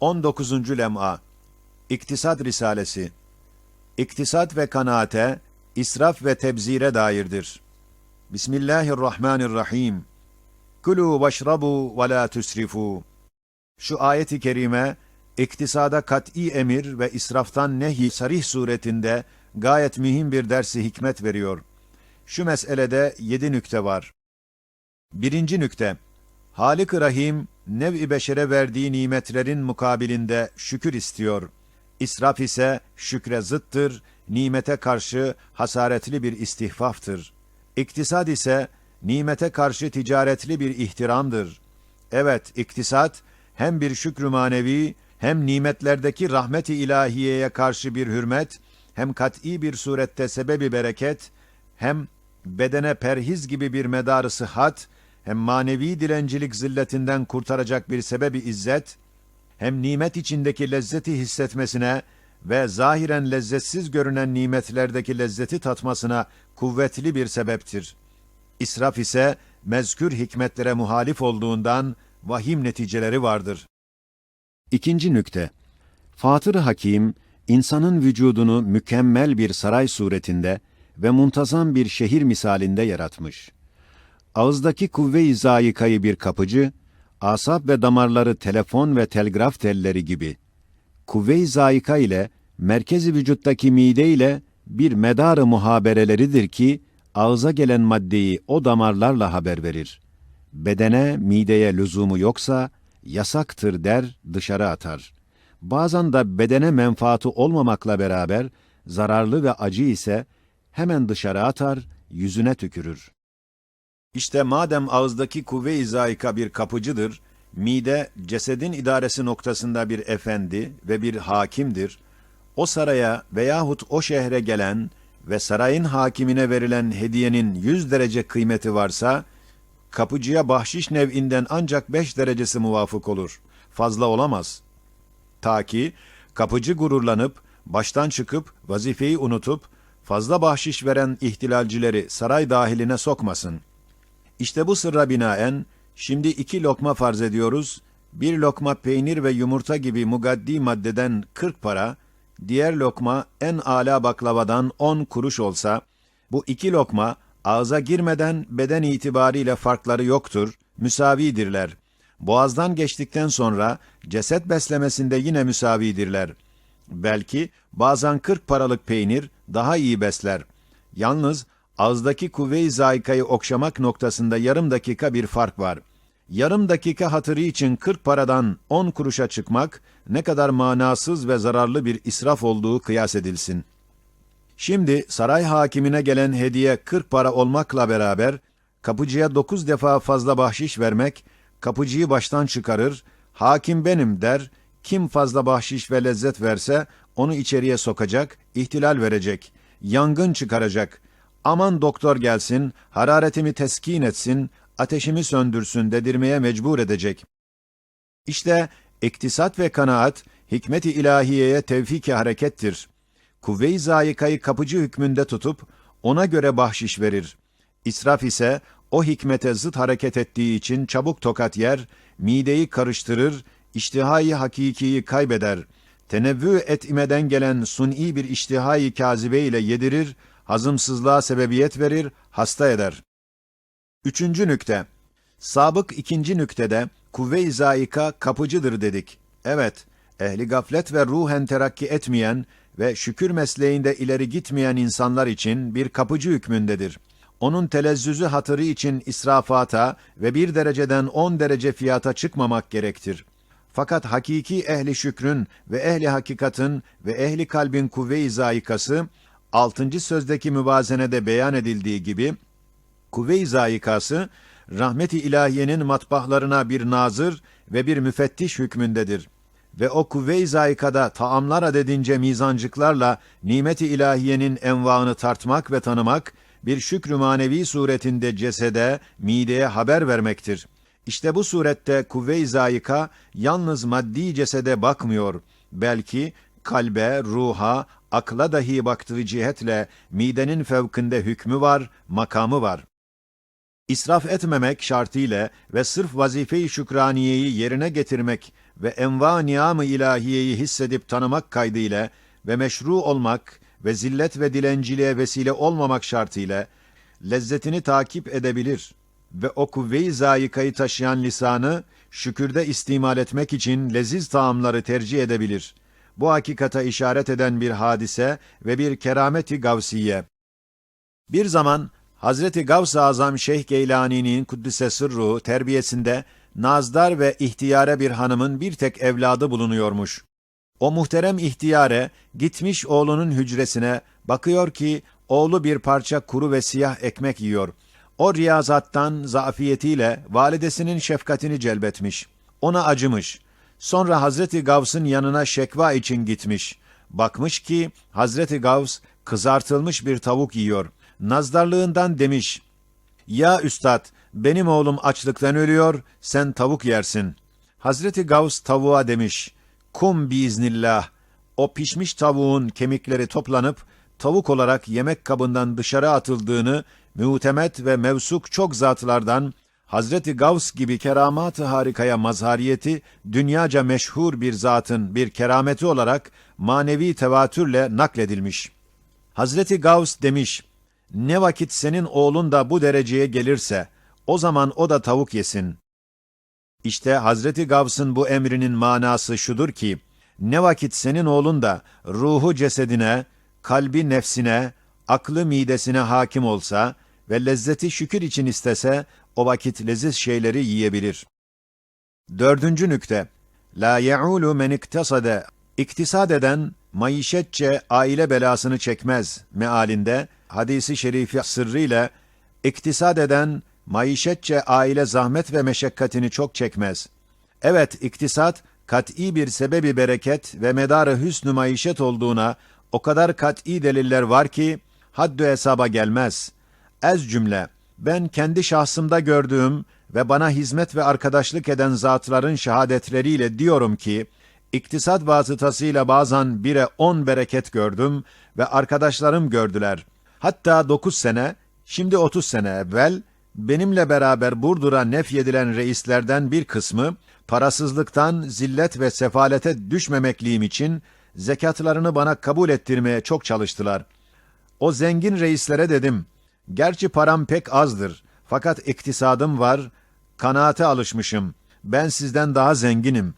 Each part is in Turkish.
19. lem'a İktisat Risalesi İktisat ve kanaate, israf ve tebzire dairdir. Bismillahirrahmanirrahim. Kulu veşrabu ve la tusrifu. Şu ayeti kerime, iktisada kat'i emir ve israftan nehi sarih suretinde gayet mühim bir dersi hikmet veriyor. Şu meselede yedi nükte var. Birinci nükte, Halik-i Rahim, nev-i beşere verdiği nimetlerin mukabilinde şükür istiyor. İsraf ise şükre zıttır, nimete karşı hasaretli bir istihfaftır. İktisad ise nimete karşı ticaretli bir ihtiramdır. Evet, iktisat hem bir şükrü manevi, hem nimetlerdeki rahmet-i ilahiyeye karşı bir hürmet, hem kat'î bir surette sebebi bereket, hem bedene perhiz gibi bir medarı sıhhat, hem manevi dilencilik zilletinden kurtaracak bir sebebi izzet, hem nimet içindeki lezzeti hissetmesine ve zahiren lezzetsiz görünen nimetlerdeki lezzeti tatmasına kuvvetli bir sebeptir. İsraf ise mezkür hikmetlere muhalif olduğundan vahim neticeleri vardır. İkinci nükte. Fatır Hakim, insanın vücudunu mükemmel bir saray suretinde ve muntazam bir şehir misalinde yaratmış. Ağızdaki kuvve-i zayikayı bir kapıcı, asap ve damarları telefon ve telgraf telleri gibi. Kuvve-i zayika ile merkezi vücuttaki mide ile bir medarı muhabereleridir ki, ağza gelen maddeyi o damarlarla haber verir. Bedene, mideye lüzumu yoksa, yasaktır der, dışarı atar. Bazen de bedene menfaati olmamakla beraber, zararlı ve acı ise, hemen dışarı atar, yüzüne tükürür. İşte madem ağızdaki kuvve-i zayika bir kapıcıdır, mide cesedin idaresi noktasında bir efendi ve bir hakimdir, o saraya veyahut o şehre gelen ve sarayın hakimine verilen hediyenin yüz derece kıymeti varsa, kapıcıya bahşiş nev'inden ancak beş derecesi muvafık olur. Fazla olamaz. Ta ki kapıcı gururlanıp, baştan çıkıp, vazifeyi unutup, fazla bahşiş veren ihtilalcileri saray dahiline sokmasın. İşte bu sırra binaen, şimdi iki lokma farz ediyoruz, bir lokma peynir ve yumurta gibi mugaddi maddeden 40 para, diğer lokma en âlâ baklavadan 10 kuruş olsa, bu iki lokma ağza girmeden beden itibariyle farkları yoktur, müsavidirler. Boğazdan geçtikten sonra ceset beslemesinde yine müsavidirler. Belki bazen 40 paralık peynir daha iyi besler. Yalnız ağızdaki kuvve-i zayikayı okşamak noktasında yarım dakika bir fark var. Yarım dakika hatırı için 40 paradan 10 kuruşa çıkmak ne kadar manasız ve zararlı bir israf olduğu kıyas edilsin. Şimdi saray hakimine gelen hediye 40 para olmakla beraber kapıcıya 9 defa fazla bahşiş vermek kapıcıyı baştan çıkarır, hakim benim der, kim fazla bahşiş ve lezzet verse onu içeriye sokacak, ihtilal verecek, yangın çıkaracak. Aman doktor gelsin, hararetimi teskin etsin, ateşimi söndürsün dedirmeye mecbur edecek. İşte iktisat ve kanaat, hikmet-i ilahiyeye tevfik-i harekettir. Kuvve-i zayikayı kapıcı hükmünde tutup, ona göre bahşiş verir. İsraf ise, o hikmete zıt hareket ettiği için çabuk tokat yer, mideyi karıştırır, iştihayı hakikiyi kaybeder. Tenevvü etmeden gelen suni bir iştihayı kazibe ile yedirir, hazımsızlığa sebebiyet verir, hasta eder. Üçüncü nükte. Sabık ikinci nüktede kuvve-i zaika kapıcıdır dedik. Evet, ehli gaflet ve ruhen terakki etmeyen ve şükür mesleğinde ileri gitmeyen insanlar için bir kapıcı hükmündedir. Onun telezzüzü hatırı için israfata ve bir dereceden on derece fiyata çıkmamak gerektir. Fakat hakiki ehli şükrün ve ehli hakikatin ve ehli kalbin kuvve-i zaikası, 6. sözdeki mübazenede beyan edildiği gibi, kuvve-i zayikası, rahmeti ilahiyenin matbahlarına bir nazır ve bir müfettiş hükmündedir. Ve o kuvve-i zayikada taamlar adedince mizancıklarla nimeti ilahiyenin envaını tartmak ve tanımak, bir şükrü manevi suretinde cesede, mideye haber vermektir. İşte bu surette kuvve-i zayika yalnız maddi cesede bakmıyor, belki kalbe, ruha, akla dahi baktığı cihetle midenin fevkinde hükmü var, makamı var. İsraf etmemek şartıyla ve sırf vazife-i şükraniyeyi yerine getirmek ve enva niyam-ı ilahiyeyi hissedip tanımak kaydıyla ve meşru olmak ve zillet ve dilenciliğe vesile olmamak şartıyla lezzetini takip edebilir ve o kuvve-i zayikayı taşıyan lisanı şükürde istimal etmek için leziz taamları tercih edebilir. Bu hakikata işaret eden bir hadise ve bir kerameti gavsiye. Bir zaman Hazreti Gavs-ı Azam Şeyh Geylani'nin Kuddise Sırru terbiyesinde nazdar ve ihtiyare bir hanımın bir tek evladı bulunuyormuş. O muhterem ihtiyare gitmiş oğlunun hücresine bakıyor ki oğlu bir parça kuru ve siyah ekmek yiyor. O riyazattan zaafiyetiyle validesinin şefkatini celbetmiş. Ona acımış. Sonra Hazreti Gavs'ın yanına şekva için gitmiş. Bakmış ki Hazreti Gavs kızartılmış bir tavuk yiyor. Nazdarlığından demiş, Ya üstad, benim oğlum açlıktan ölüyor, sen tavuk yersin. Hazreti Gavs tavuğa demiş, Kum biiznillah. O pişmiş tavuğun kemikleri toplanıp, tavuk olarak yemek kabından dışarı atıldığını, mütemet ve mevsuk çok zatlardan, Hazreti Gavs gibi keramat-ı harikaya mazhariyeti, dünyaca meşhur bir zatın bir kerameti olarak manevi tevatürle nakledilmiş. Hazreti Gavs demiş, ne vakit senin oğlun da bu dereceye gelirse, o zaman o da tavuk yesin. İşte Hazreti Gavs'ın bu emrinin manası şudur ki, ne vakit senin oğlun da ruhu cesedine, kalbi nefsine, aklı midesine hakim olsa ve lezzeti şükür için istese, o vakit leziz şeyleri yiyebilir. Dördüncü nükte, La ye'ulu men iktasade, iktisad eden, maişetçe aile belasını çekmez mealinde, hadisi şerifi sırrıyla, iktisad eden, maişetçe aile zahmet ve meşakkatini çok çekmez. Evet, iktisat, kat'i bir sebebi bereket ve medarı hüsnü maişet olduğuna o kadar kat'i deliller var ki, haddü hesaba gelmez. Ez cümle, ben kendi şahsımda gördüğüm ve bana hizmet ve arkadaşlık eden zatların şehadetleriyle diyorum ki, iktisat vasıtasıyla bazen bire on bereket gördüm ve arkadaşlarım gördüler. Hatta dokuz sene, şimdi otuz sene evvel, benimle beraber Burdur'a nefyedilen reislerden bir kısmı, parasızlıktan zillet ve sefalete düşmemekliğim için, zekatlarını bana kabul ettirmeye çok çalıştılar. O zengin reislere dedim, gerçi param pek azdır, fakat iktisadım var, kanaate alışmışım, ben sizden daha zenginim.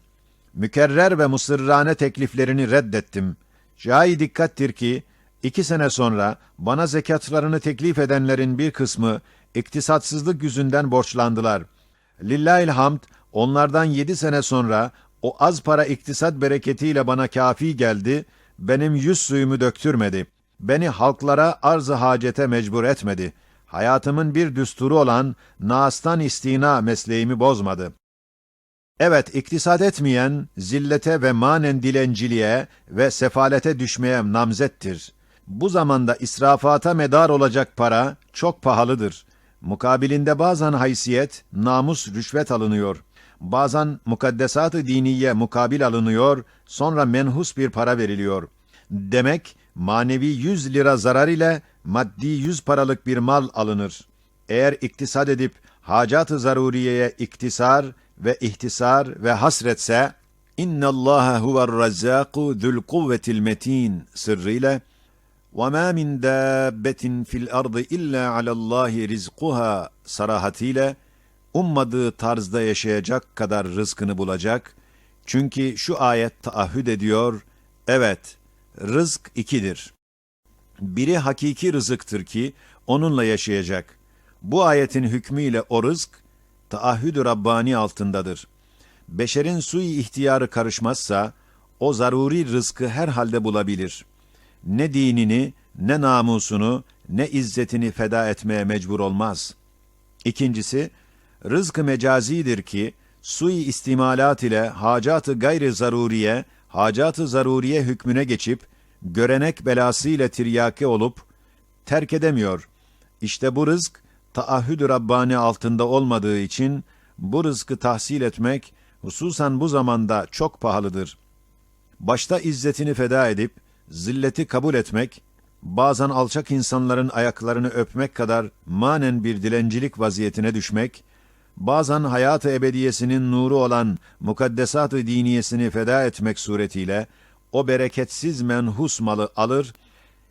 Mükerrer ve musırrane tekliflerini reddettim. Şahi dikkattir ki, iki sene sonra bana zekatlarını teklif edenlerin bir kısmı, iktisatsızlık yüzünden borçlandılar. Lillahil hamd, onlardan yedi sene sonra, o az para iktisat bereketiyle bana kafi geldi, benim yüz suyumu döktürmedi. Beni halklara arz-ı hacete mecbur etmedi. Hayatımın bir düsturu olan naastan istina mesleğimi bozmadı. Evet, iktisat etmeyen, zillete ve manen dilenciliğe ve sefalete düşmeye namzettir. Bu zamanda israfata medar olacak para çok pahalıdır. Mukabilinde bazen haysiyet, namus, rüşvet alınıyor. Bazen mukaddesat-ı diniye mukabil alınıyor, sonra menhus bir para veriliyor. Demek, manevi yüz lira zarar ile maddi yüz paralık bir mal alınır. Eğer iktisat edip hacat-ı zaruriyeye iktisar ve ihtisar ve hasretse, اِنَّ اللّٰهَ هُوَ الرَّزَّاقُ ذُو الْقُوَّةِ الْمَت۪ينَ sırrıyla, وَمَا مِنْ دَابَّةٍ فِي الْأَرْضِ إِلَّا عَلَى اللّٰهِ رِزْقُهَا sarahatiyle, ummadığı tarzda yaşayacak kadar rızkını bulacak. Çünkü şu ayet taahhüd ediyor, evet, rızk ikidir. Biri hakiki rızıktır ki, onunla yaşayacak. Bu ayetin hükmüyle o rızk, taahhüd-ü Rabbani altındadır. Beşerin sui ihtiyarı karışmazsa, o zaruri rızkı her halde bulabilir. Ne dinini, ne namusunu, ne izzetini feda etmeye mecbur olmaz. İkincisi, rızkı mecazidir ki, sui istimalat ile hacat-ı gayri zaruriye, hacat-ı zaruriye hükmüne geçip, görenek belası ile tiryaki olup, terk edemiyor. İşte bu rızk, taahhüd-ü Rabbani altında olmadığı için, bu rızkı tahsil etmek, hususan bu zamanda çok pahalıdır. Başta izzetini feda edip, zilleti kabul etmek, bazen alçak insanların ayaklarını öpmek kadar manen bir dilencilik vaziyetine düşmek, bazen hayat-ı ebediyesinin nuru olan mukaddesat-ı diniyesini feda etmek suretiyle o bereketsiz menhus malı alır,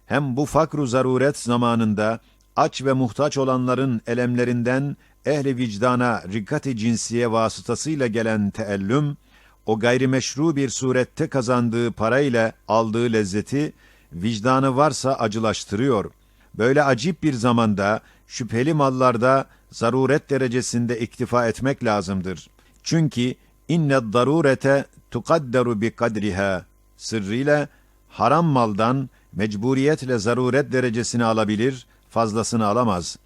hem bu fakru zaruret zamanında aç ve muhtaç olanların elemlerinden ehli vicdana rikkat-i cinsiye vasıtasıyla gelen teellüm, o gayrimeşru bir surette kazandığı parayla aldığı lezzeti, vicdanı varsa acılaştırıyor. Böyle acip bir zamanda, şüpheli mallarda zaruret derecesinde iktifa etmek lazımdır. Çünkü inne darurete tukadderu bi kadriha sırrıyla haram maldan mecburiyetle zaruret derecesini alabilir, fazlasını alamaz.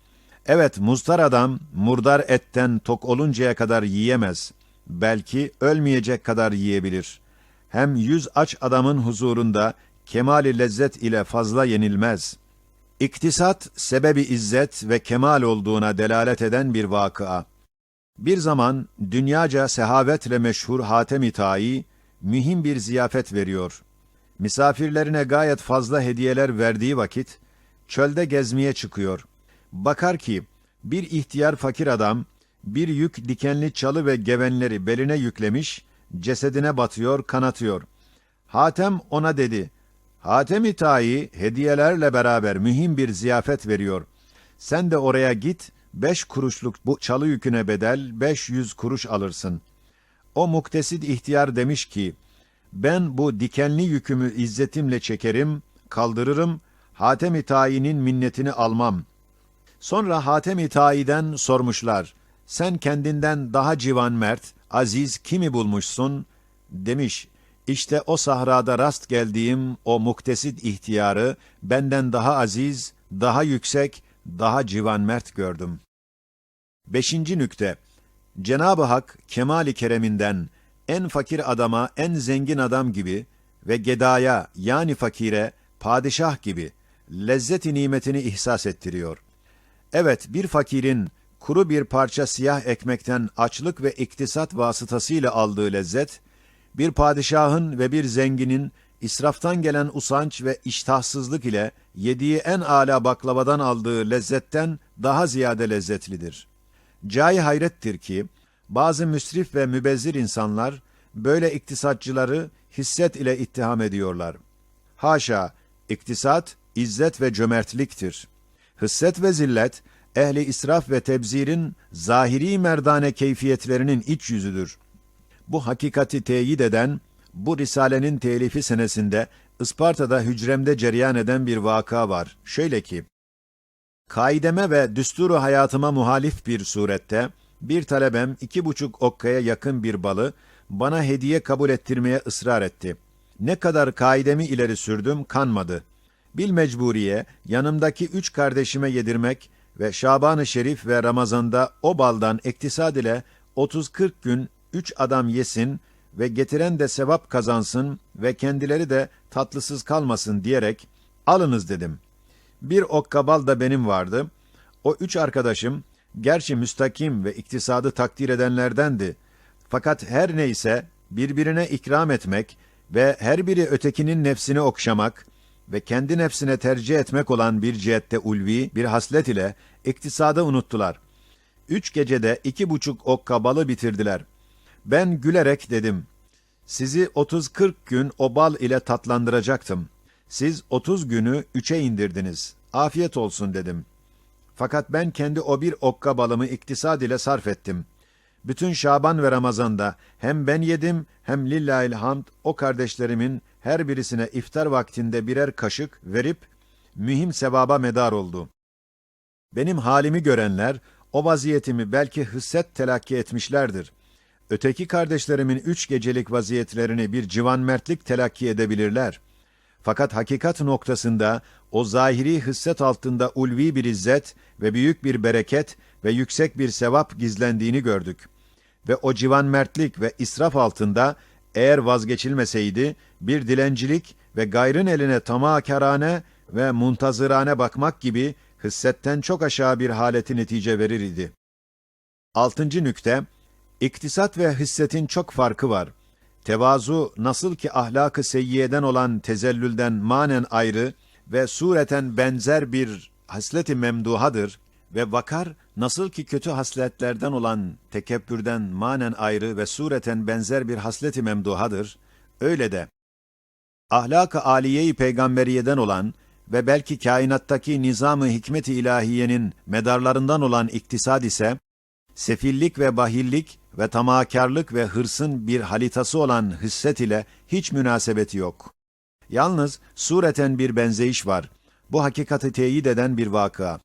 Evet, muztar adam murdar etten tok oluncaya kadar yiyemez. Belki ölmeyecek kadar yiyebilir. Hem yüz aç adamın huzurunda kemali lezzet ile fazla yenilmez. İktisat, sebebi izzet ve kemal olduğuna delalet eden bir vakıa. Bir zaman dünyaca sehavetle meşhur Hatem-i Tai, mühim bir ziyafet veriyor. Misafirlerine gayet fazla hediyeler verdiği vakit, çölde gezmeye çıkıyor. Bakar ki, bir ihtiyar fakir adam, bir yük dikenli çalı ve gevenleri beline yüklemiş, cesedine batıyor, kanatıyor. Hatem ona dedi, Hatem-i Tai hediyelerle beraber mühim bir ziyafet veriyor. Sen de oraya git, beş kuruşluk bu çalı yüküne bedel beş yüz kuruş alırsın. O muktesid ihtiyar demiş ki, ben bu dikenli yükümü izzetimle çekerim, kaldırırım, Hatem-i Ta'i'nin minnetini almam. Sonra Hatem-i Ta'i'den sormuşlar, sen kendinden daha civan mert, aziz kimi bulmuşsun? Demiş, işte o sahrada rast geldiğim o muktesid ihtiyarı benden daha aziz, daha yüksek, daha civan mert gördüm. Beşinci nükte, Cenab-ı Hak kemali kereminden en fakir adama en zengin adam gibi ve gedaya yani fakire padişah gibi lezzet-i nimetini ihsas ettiriyor. Evet bir fakirin kuru bir parça siyah ekmekten açlık ve iktisat vasıtasıyla aldığı lezzet, bir padişahın ve bir zenginin israftan gelen usanç ve iştahsızlık ile yediği en âlâ baklavadan aldığı lezzetten daha ziyade lezzetlidir. Cay hayrettir ki, bazı müsrif ve mübezzir insanlar, böyle iktisatçıları hisset ile ittiham ediyorlar. Haşa, iktisat, izzet ve cömertliktir. Hısset ve zillet, ehli israf ve tebzirin zahiri merdane keyfiyetlerinin iç yüzüdür. Bu hakikati teyit eden, bu risalenin telifi senesinde Isparta'da hücremde cereyan eden bir vaka var. Şöyle ki, kaideme ve düsturu hayatıma muhalif bir surette, bir talebem iki buçuk okkaya yakın bir balı bana hediye kabul ettirmeye ısrar etti. Ne kadar kaidemi ileri sürdüm, kanmadı. Bil mecburiye, yanımdaki üç kardeşime yedirmek ve Şaban-ı Şerif ve Ramazan'da o baldan iktisad ile 30-40 gün üç adam yesin ve getiren de sevap kazansın ve kendileri de tatlısız kalmasın diyerek, alınız dedim. Bir okka bal da benim vardı. O üç arkadaşım, gerçi müstakim ve iktisadı takdir edenlerdendi. Fakat her neyse birbirine ikram etmek ve her biri ötekinin nefsini okşamak ve kendi nefsine tercih etmek olan bir cihette ulvi bir haslet ile iktisada unuttular. Üç gecede iki buçuk okka balı bitirdiler. Ben gülerek dedim, sizi 30-40 gün o bal ile tatlandıracaktım. Siz 30 günü üçe indirdiniz. Afiyet olsun dedim. Fakat ben kendi o bir okka balımı iktisad ile sarf ettim. Bütün Şaban ve Ramazan'da hem ben yedim hem lillahil hamd o kardeşlerimin her birisine iftar vaktinde birer kaşık verip mühim sevaba medar oldu. Benim halimi görenler o vaziyetimi belki hısset telakki etmişlerdir. Öteki kardeşlerimin üç gecelik vaziyetlerini bir civan mertlik telakki edebilirler. Fakat hakikat noktasında o zahiri hısset altında ulvi bir izzet ve büyük bir bereket ve yüksek bir sevap gizlendiğini gördük. Ve o civan mertlik ve israf altında eğer vazgeçilmeseydi bir dilencilik ve gayrın eline tamahkarane ve muntazırane bakmak gibi hıssetten çok aşağı bir haleti netice verir idi. Altıncı nükte, İktisat ve hissetin çok farkı var. Tevazu nasıl ki ahlakı seyyiyeden olan tezellülden manen ayrı, ve sureten benzer bir hasleti memduhadır ve vakar nasıl ki kötü hasletlerden olan tekebbürden manen ayrı ve sureten benzer bir hasleti memduhadır, öyle de ahlak-ı aliye-i peygamberiyeden olan ve belki kainattaki nizam-ı hikmet-i ilahiyenin medarlarından olan iktisad ise, sefillik ve bahillik ve tamahkarlık ve hırsın bir halitası olan hisset ile hiç münasebeti yok. Yalnız sureten bir benzeyiş var. Bu hakikati teyit eden bir vakıa.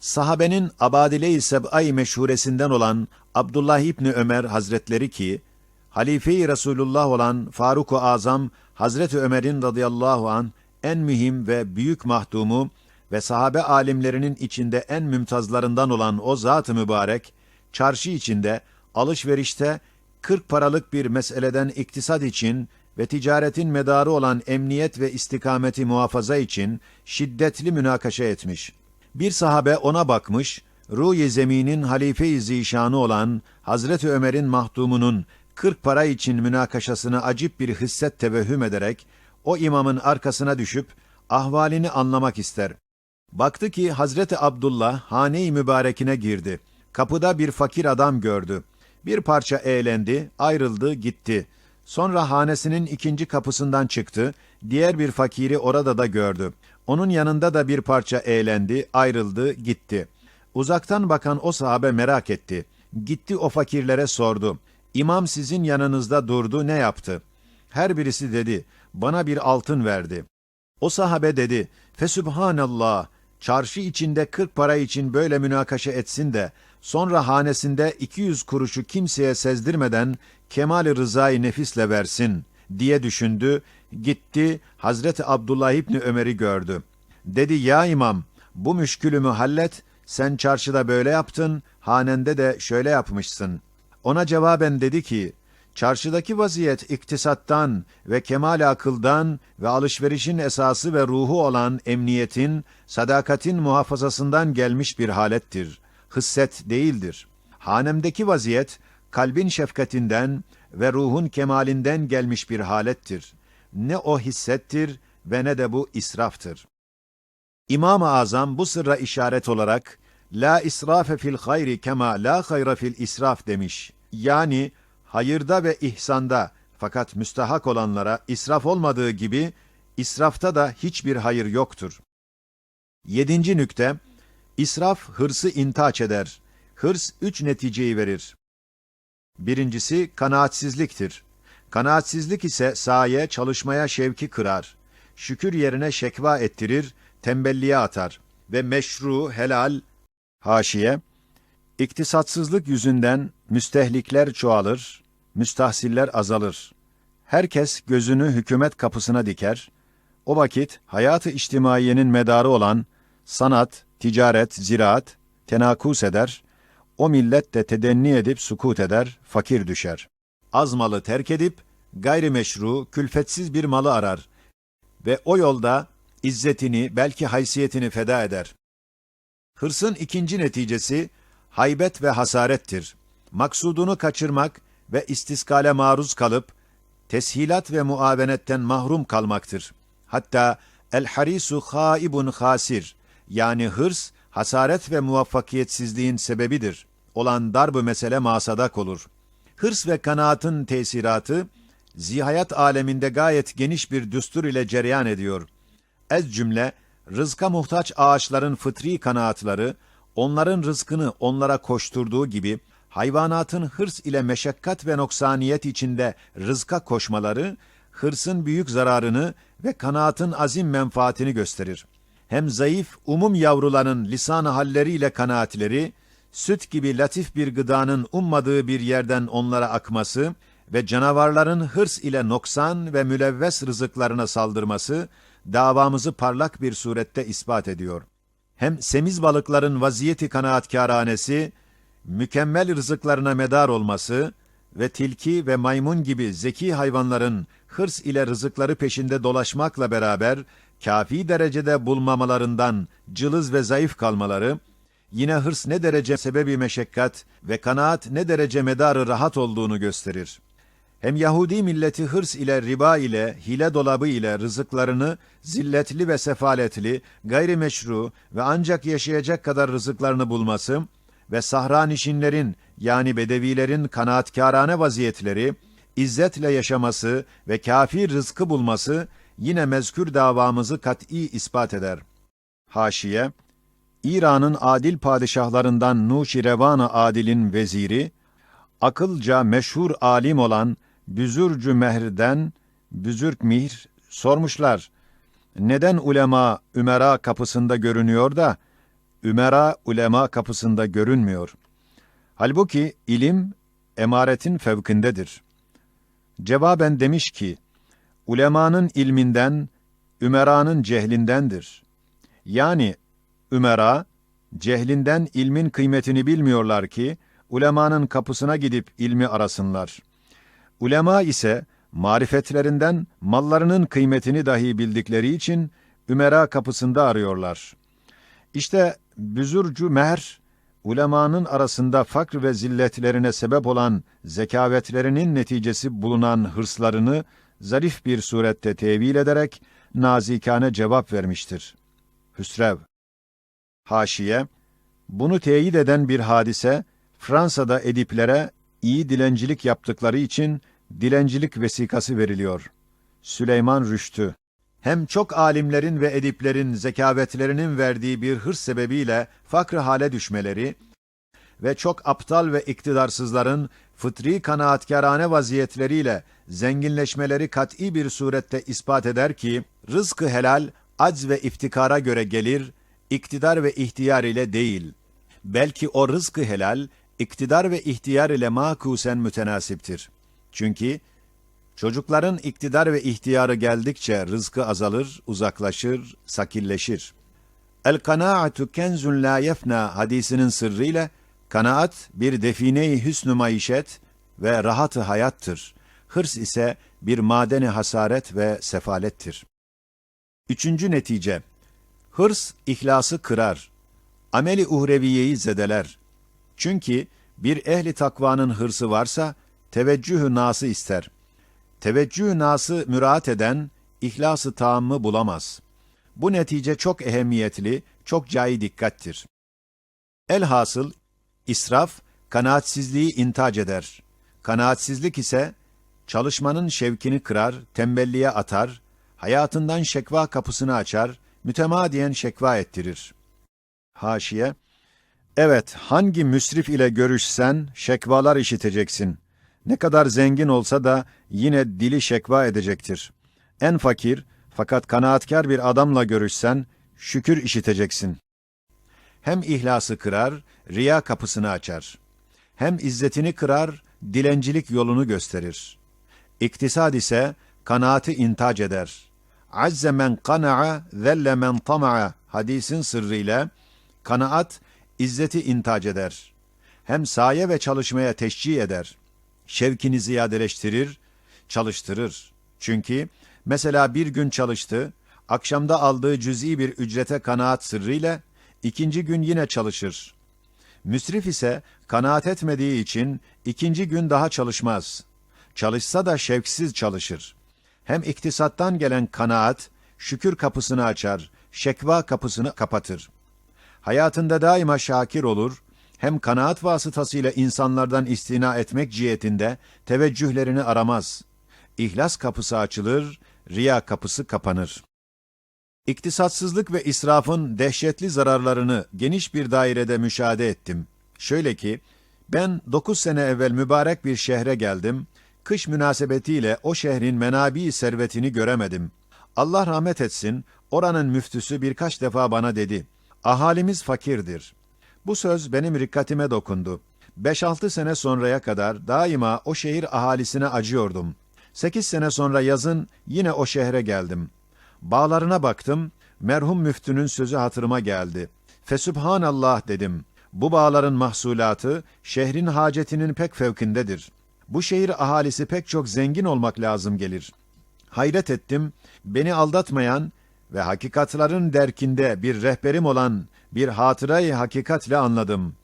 Sahabenin Abadile-i Seb'a-i meşhuresinden olan Abdullah İbni Ömer Hazretleri ki, Halife-i Resulullah olan Faruk-u Azam Hazreti Ömer'in radıyallahu an en mühim ve büyük mahdumu ve sahabe alimlerinin içinde en mümtazlarından olan o zat-ı mübarek, çarşı içinde, alışverişte, 40 paralık bir meseleden iktisad için ve ticaretin medarı olan emniyet ve istikameti muhafaza için şiddetli münakaşa etmiş. Bir sahabe ona bakmış, ruh-i zeminin halife-i zişanı olan Hazreti Ömer'in mahdumunun 40 para için münakaşasını acip bir hisset tevehhüm ederek, o imamın arkasına düşüp, ahvalini anlamak ister. Baktı ki Hazreti Abdullah hane-i mübarekine girdi. Kapıda bir fakir adam gördü. Bir parça eğlendi, ayrıldı, gitti. Sonra hanesinin ikinci kapısından çıktı, diğer bir fakiri orada da gördü. Onun yanında da bir parça eğlendi, ayrıldı, gitti. Uzaktan bakan o sahabe merak etti. Gitti o fakirlere sordu. İmam sizin yanınızda durdu, ne yaptı? Her birisi dedi, bana bir altın verdi. O sahabe dedi, Fesübhanallah, çarşı içinde 40 para için böyle münakaşa etsin de, sonra hanesinde 200 kuruşu kimseye sezdirmeden kemal-i rızayı nefisle versin diye düşündü, gitti Hazreti Abdullah İbni Ömer'i gördü. Dedi ya imam bu müşkülümü hallet, sen çarşıda böyle yaptın, hanende de şöyle yapmışsın. Ona cevaben dedi ki, çarşıdaki vaziyet iktisattan ve kemal akıldan ve alışverişin esası ve ruhu olan emniyetin, sadakatin muhafazasından gelmiş bir halettir. Hısset değildir. Hanemdeki vaziyet, kalbin şefkatinden ve ruhun kemalinden gelmiş bir halettir. Ne o hissettir ve ne de bu israftır. İmam-ı Azam bu sırra işaret olarak, La israfe fil hayri kema la hayra fil israf demiş. Yani hayırda ve ihsanda fakat müstahak olanlara israf olmadığı gibi israfta da hiçbir hayır yoktur. Yedinci nükte, israf hırsı intaç eder. Hırs üç neticeyi verir. Birincisi kanaatsizliktir. Kanaatsizlik ise saye çalışmaya şevki kırar. Şükür yerine şekva ettirir, tembelliğe atar ve meşru, helal, haşiye, İktisatsızlık yüzünden müstehlikler çoğalır, müstahsiller azalır. Herkes gözünü hükümet kapısına diker. O vakit hayatı içtimaiyenin medarı olan sanat, ticaret, ziraat tenakus eder. O millet de tedenni edip sukut eder, fakir düşer. Az malı terk edip gayrimeşru, külfetsiz bir malı arar ve o yolda izzetini, belki haysiyetini feda eder. Hırsın ikinci neticesi haybet ve hasarettir. Maksudunu kaçırmak ve istiskale maruz kalıp, teshilat ve muavenetten mahrum kalmaktır. Hatta el harisu haibun hasir, yani hırs, hasaret ve muvaffakiyetsizliğin sebebidir. Olan darb mesele masadak olur. Hırs ve kanaatın tesiratı, zihayat aleminde gayet geniş bir düstur ile cereyan ediyor. Ez cümle, rızka muhtaç ağaçların fıtri kanaatları, onların rızkını onlara koşturduğu gibi, hayvanatın hırs ile meşakkat ve noksaniyet içinde rızka koşmaları, hırsın büyük zararını ve kanaatın azim menfaatini gösterir. Hem zayıf, umum yavruların lisan-ı halleriyle kanaatleri, süt gibi latif bir gıdanın ummadığı bir yerden onlara akması ve canavarların hırs ile noksan ve mülevves rızıklarına saldırması, davamızı parlak bir surette ispat ediyor. Hem semiz balıkların vaziyeti kanaatkâranesi, mükemmel rızıklarına medar olması ve tilki ve maymun gibi zeki hayvanların hırs ile rızıkları peşinde dolaşmakla beraber kafi derecede bulmamalarından cılız ve zayıf kalmaları, yine hırs ne derece sebebi meşakkat ve kanaat ne derece medarı rahat olduğunu gösterir. Hem Yahudi milleti hırs ile riba ile hile dolabı ile rızıklarını zilletli ve sefaletli, gayrimeşru ve ancak yaşayacak kadar rızıklarını bulması ve sahra nişinlerin yani bedevilerin kanaatkârane vaziyetleri, izzetle yaşaması ve kâfi rızkı bulması yine mezkür davamızı kat'î ispat eder. Haşiye, İran'ın adil padişahlarından Nuşirevan-ı Adil'in veziri, akılca meşhur alim olan Büzürcü Mehr'den Büzürk Mihr sormuşlar. Neden ulema Ümera kapısında görünüyor da Ümera ulema kapısında görünmüyor? Halbuki ilim emaretin fevkindedir. Cevaben demiş ki, ulemanın ilminden, ümeranın cehlindendir. Yani ümera, cehlinden ilmin kıymetini bilmiyorlar ki, ulemanın kapısına gidip ilmi arasınlar. Ulema ise, marifetlerinden mallarının kıymetini dahi bildikleri için, ümera kapısında arıyorlar. İşte büzürcü mehr, ulemanın arasında fakr ve zilletlerine sebep olan zekavetlerinin neticesi bulunan hırslarını zarif bir surette tevil ederek nazikane cevap vermiştir. Hüsrev Haşiye Bunu teyit eden bir hadise, Fransa'da ediplere iyi dilencilik yaptıkları için dilencilik vesikası veriliyor. Süleyman Rüştü hem çok alimlerin ve ediplerin zekavetlerinin verdiği bir hırs sebebiyle fakr hale düşmeleri ve çok aptal ve iktidarsızların fıtri kanaatkârane vaziyetleriyle zenginleşmeleri kat'î bir surette ispat eder ki, rızkı helal, acz ve iftikara göre gelir, iktidar ve ihtiyar ile değil. Belki o rızkı helal, iktidar ve ihtiyar ile makusen mütenasiptir. Çünkü Çocukların iktidar ve ihtiyarı geldikçe rızkı azalır, uzaklaşır, sakilleşir. El kanaatu kenzun la yefna hadisinin sırrıyla kanaat bir define-i hüsnü maişet ve rahatı hayattır. Hırs ise bir madeni hasaret ve sefalettir. Üçüncü netice, hırs ihlası kırar, ameli uhreviyeyi zedeler. Çünkü bir ehli takvanın hırsı varsa, teveccühü nası ister.'' teveccüh nası müraat eden, ihlası taamı bulamaz. Bu netice çok ehemmiyetli, çok cayi dikkattir. Elhasıl, israf, kanaatsizliği intac eder. Kanaatsizlik ise, çalışmanın şevkini kırar, tembelliğe atar, hayatından şekva kapısını açar, mütemadiyen şekva ettirir. Haşiye, Evet, hangi müsrif ile görüşsen, şekvalar işiteceksin.'' Ne kadar zengin olsa da yine dili şekva edecektir. En fakir fakat kanaatkar bir adamla görüşsen şükür işiteceksin. Hem ihlası kırar, riya kapısını açar. Hem izzetini kırar, dilencilik yolunu gösterir. İktisad ise kanaati intac eder. Azze men kana'a, zelle men tama'a hadisin sırrıyla kanaat izzeti intac eder. Hem saye ve çalışmaya teşcih eder şevkini ziyadeleştirir, çalıştırır. Çünkü mesela bir gün çalıştı, akşamda aldığı cüz'i bir ücrete kanaat sırrıyla ikinci gün yine çalışır. Müsrif ise kanaat etmediği için ikinci gün daha çalışmaz. Çalışsa da şevksiz çalışır. Hem iktisattan gelen kanaat, şükür kapısını açar, şekva kapısını kapatır. Hayatında daima şakir olur, hem kanaat vasıtasıyla insanlardan istina etmek cihetinde teveccühlerini aramaz. İhlas kapısı açılır, riya kapısı kapanır. İktisatsızlık ve israfın dehşetli zararlarını geniş bir dairede müşahede ettim. Şöyle ki, ben dokuz sene evvel mübarek bir şehre geldim, kış münasebetiyle o şehrin menabi servetini göremedim. Allah rahmet etsin, oranın müftüsü birkaç defa bana dedi, ahalimiz fakirdir. Bu söz benim rikkatime dokundu. 5-6 sene sonraya kadar daima o şehir ahalisine acıyordum. 8 sene sonra yazın yine o şehre geldim. Bağlarına baktım, merhum müftünün sözü hatırıma geldi. Fesübhanallah dedim. Bu bağların mahsulatı şehrin hacetinin pek fevkindedir. Bu şehir ahalisi pek çok zengin olmak lazım gelir. Hayret ettim, beni aldatmayan ve hakikatların derkinde bir rehberim olan bir hatırayı hakikatle anladım.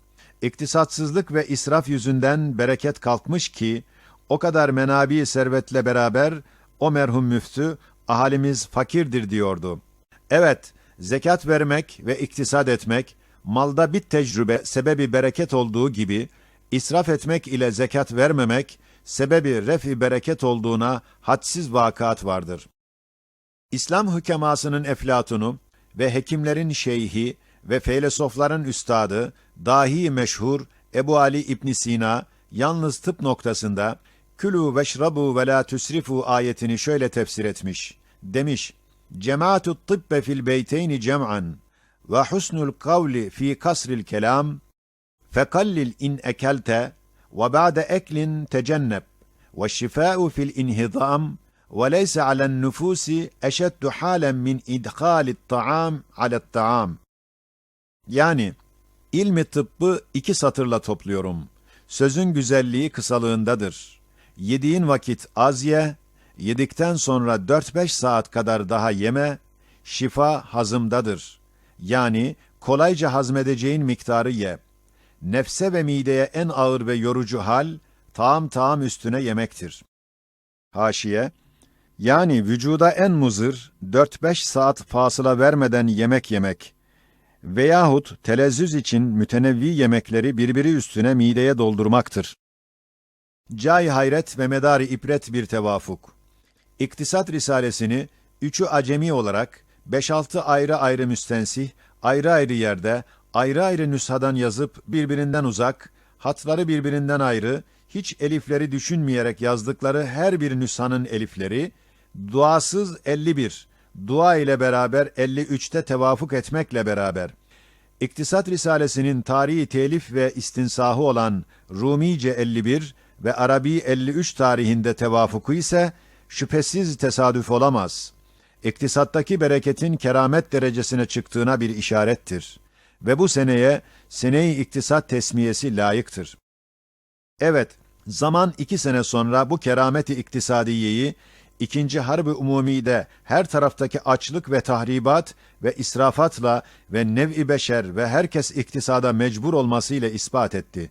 İktisatsızlık ve israf yüzünden bereket kalkmış ki, o kadar menabi servetle beraber o merhum müftü ahalimiz fakirdir diyordu. Evet, zekat vermek ve iktisat etmek malda bir tecrübe sebebi bereket olduğu gibi israf etmek ile zekat vermemek sebebi refi bereket olduğuna hadsiz vakaat vardır. İslam hükemasının eflatunu ve hekimlerin şeyhi ve filozofların üstadı, dahi meşhur Ebu Ali İbn Sina, yalnız tıp noktasında, Külü veşrabu ve la tüsrifu ayetini şöyle tefsir etmiş. Demiş, cemaatü tıbbe fil beyteyni cem'an ve husnul kavli fi kasril kelam fekallil in ekelte ve ba'de eklin tecenneb ve şifa'u fil inhidam ve leyse alen nüfusi eşeddu halen min idhalit ta'am alet ta'am. Yani ilmi tıbbı iki satırla topluyorum. Sözün güzelliği kısalığındadır.'' Yediğin vakit az ye, yedikten sonra 4-5 saat kadar daha yeme, şifa hazımdadır. Yani kolayca hazmedeceğin miktarı ye. Nefse ve mideye en ağır ve yorucu hal, taam taam üstüne yemektir. Haşiye, yani vücuda en muzır 4-5 saat fasıla vermeden yemek yemek veyahut telezzüz için mütenevvi yemekleri birbiri üstüne mideye doldurmaktır. Cay hayret ve medari ibret bir tevafuk. İktisat Risalesini üçü acemi olarak 5-6 ayrı ayrı müstensih, ayrı ayrı yerde, ayrı ayrı nüshadan yazıp birbirinden uzak, hatları birbirinden ayrı, hiç elifleri düşünmeyerek yazdıkları her bir nüshanın elifleri, duasız 51, dua ile beraber 53'te tevafuk etmekle beraber, İktisat Risalesinin tarihi telif ve istinsahı olan Rumice 51 ve Arabi 53 tarihinde tevafuku ise şüphesiz tesadüf olamaz. İktisattaki bereketin keramet derecesine çıktığına bir işarettir. Ve bu seneye sene-i iktisat tesmiyesi layıktır. Evet, zaman iki sene sonra bu kerameti iktisadiyeyi İkinci Harbi Umumi'de her taraftaki açlık ve tahribat ve israfatla ve nev'i beşer ve herkes iktisada mecbur olmasıyla ispat etti.